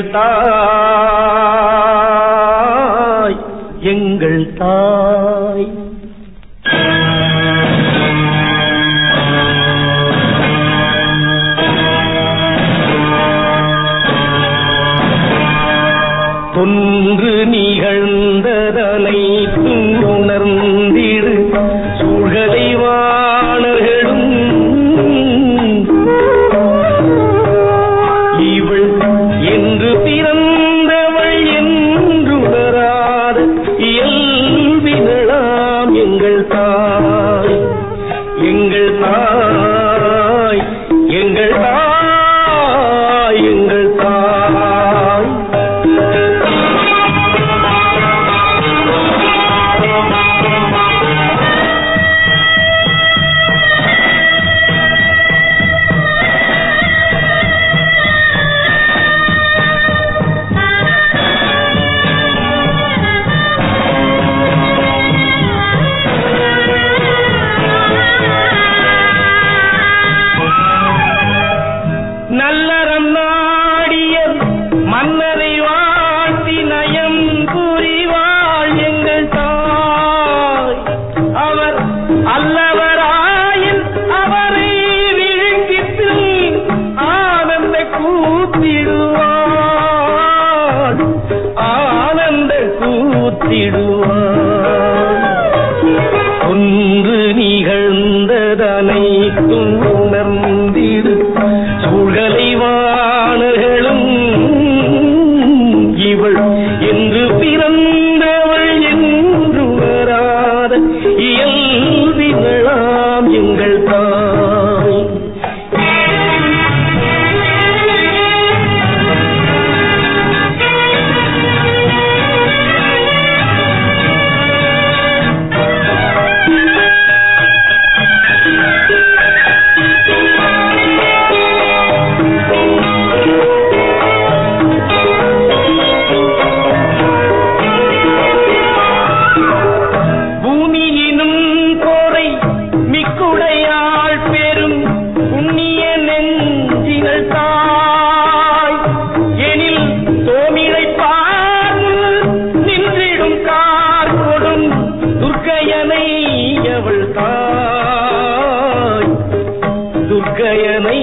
தாய் எங்கள் தாய். தொன்று நிகழ்ந்த எங்கள் தாய் எங்கள் தாய் எங்கள் தாய். அல்லவராயின் அவரை விழுங்கிட்டு ஆனந்த கூத்திடுவான் ஆனந்த கூத்திடுவான் ஒன்று நிகழ்ந்ததனை உணர்ந்திடு. சூழ்களை வா கயனை